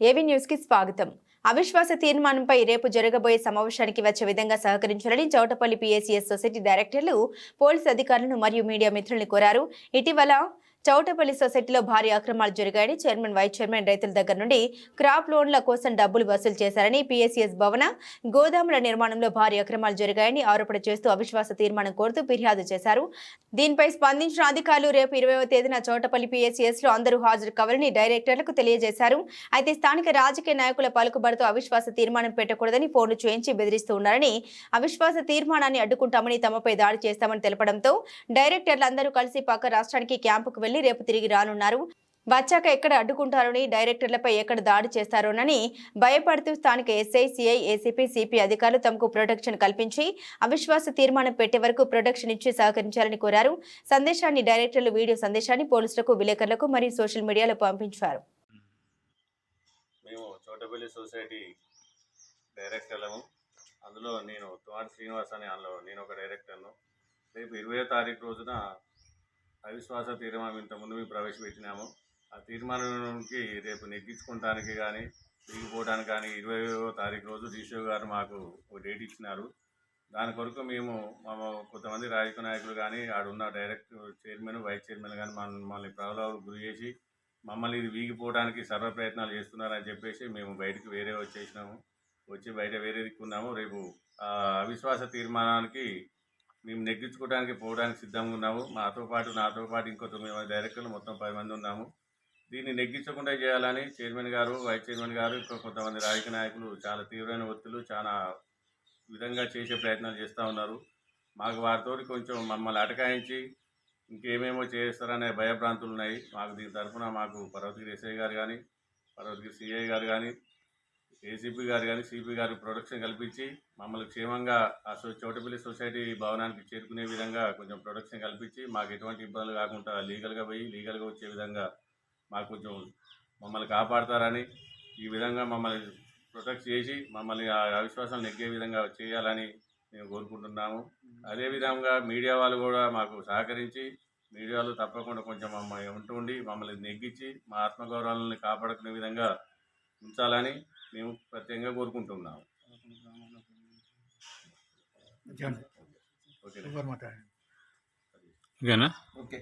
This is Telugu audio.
ఏవీ న్యూస్కి స్వాగతం. అవిశ్వాస తీర్మానంపై రేపు జరగబోయే సమావేశానికి వచ్చే విధంగా సహకరించాలని Choutapalli PSCS society directors police అధికారులను మరియు మీడియా మిత్రుల్ని కోరారు. ఇటీవల చౌటపల్లి సొసైటీలో భారీ అక్రమాలు జరిగాయని చైర్మన్ వైస్ చైర్మన్ రైతుల దగ్గర నుండి క్రాప్ లోన్ల కోసం డబ్బులు వసూలు చేశారని పీఎస్ఎస్ భవన గోదాముల నిర్మాణంలో భారీ అక్రమాలు జరిగాయని ఆరోపణ చేస్తూ అవిశ్వాస తీర్మానం కోరుతూ ఫిర్యాదు చేశారు. దీనిపై స్పందించిన అధికారులు రేపు ఇరవైవ తేదీన చౌటపల్లి పీఎస్ఎస్లో అందరూ హాజరు కావాలని డైరెక్టర్లకు తెలియజేశారు. అయితే స్థానిక రాజకీయ నాయకుల పలుకుబడితో అవిశ్వాస తీర్మానం పెట్టకూడదని ఫోన్లు చేయించి బెదిరిస్తూ ఉన్నారని అవిశ్వాస తీర్మానాన్ని అడ్డుకుంటామని తమపై దాడి చేస్తామని తెలపడంతో డైరెక్టర్లందరూ కలిసి పక్క రాష్ట్రానికి క్యాంపుకు వెళ్ళి రేపు తిరిగి రానున్నారు. వచ్చాక ఎక్కడ అడ్డుకుంటారని డైరెక్టర్లపై ఎక్కడ దాడి చేస్తారోనని భయపడుతూ స్థానిక ఎస్ఐ సిఐ ఏసీపీ సిపి అధికారులు తమకు ప్రొటెక్షన్ కల్పించి అవిశ్వాస తీర్మానం పెట్టే వరకు ప్రొటెక్షన్ ఇచ్చి సహకరించాలని కోరారు. సందేశాన్ని డైరెక్టర్లు వీడియో సందేశాన్ని పోలీసులకు విలేకరులకు మరియు సోషల్ మీడియాలో పంపించారు. మేము చోటపల్లి సొసైటీ డైరెక్టర్లము. అందులో నేను తుమాడి శ్రీనివాస్ అని అందులో నేను ఒక డైరెక్టర్ను. రేపు ఇరవై తారీఖు రోజున అవిశ్వాస తీర్మానం ఇంతకుముందు మేము ప్రవేశపెట్టినాము. ఆ తీర్మానానికి రేపు నెగ్గించుకోవడానికి కానీ దిగిపోవడానికి కానీ ఇరవైవ తారీఖు రోజు డీసీఓ గారు మాకు ఒక డేట్ ఇచ్చినారు. దాని కొరకు మేము మా కొంతమంది రాజకీయ నాయకులు కానీ ఆడున్న డైరెక్ట్ చైర్మన్ వైస్ చైర్మన్ కానీ మమ్మల్ని ప్రలోభాలకు గురి చేసి మమ్మల్ని ఇది వీగిపోవడానికి సర్వ ప్రయత్నాలు చేస్తున్నారని చెప్పేసి మేము బయటికి వేరే వచ్చేసినాము. వచ్చి బయట వేరే దిక్కున్నాము. రేపు ఆ అవిశ్వాస తీర్మానానికి మేము నెగ్గించుకోవడానికి పోవడానికి సిద్ధంగా ఉన్నాము. మాతో పాటు నాతో పాటు ఇంకో తొమ్మిది మంది డైరెక్టర్లు మొత్తం పది మంది ఉన్నాము. దీన్ని నెగ్గించకుండా చేయాలని చైర్మన్ గారు వైస్ చైర్మన్ గారు ఇంకా కొంతమంది రాజకీయ నాయకులు చాలా తీవ్రమైన ఒత్తిళ్ళు చాలా విధంగా చేసే ప్రయత్నాలు చేస్తూ ఉన్నారు. మాకు వారితో కొంచెం మమ్మల్ని అటకాయించి ఇంకేమేమో చేస్తారనే భయభ్రాంతులు ఉన్నాయి. మాకు దీని తరఫున మాకు పర్వతగిరి ఎస్ఐ గారు కానీ పర్వతగిరి సిఐ గారు కానీ ఏసీపీ గారు కానీ సిపి గారు ప్రొడక్షన్ కల్పించి మమ్మల్ని క్షేమంగా ఆ సో చోటపల్లి సొసైటీ భవనానికి చేరుకునే విధంగా కొంచెం ప్రొడక్షన్ కల్పించి మాకు ఎటువంటి ఇబ్బందులు కాకుండా లీగల్గా పోయి లీగల్గా వచ్చే విధంగా మాకు కొంచెం మమ్మల్ని కాపాడతారని ఈ విధంగా మమ్మల్ని ప్రొటెక్ట్ చేసి మమ్మల్ని ఆ అవిశ్వాసం నెగ్గే విధంగా చేయాలని మేము కోరుకుంటున్నాము. అదేవిధంగా మీడియా వాళ్ళు కూడా మాకు సహకరించి మీడియాలో తప్పకుండా కొంచెం మమ్మల్ని ఉంటుండి మమ్మల్ని నెగ్గించి మా ఆత్మగౌరవాలని కాపాడుకునే విధంగా ఉంచాలని మేము ప్రత్యేకంగా కోరుకుంటున్నాము. ఓకే. ఎవరు మాట్లాడండి ఓకేనా ఓకే.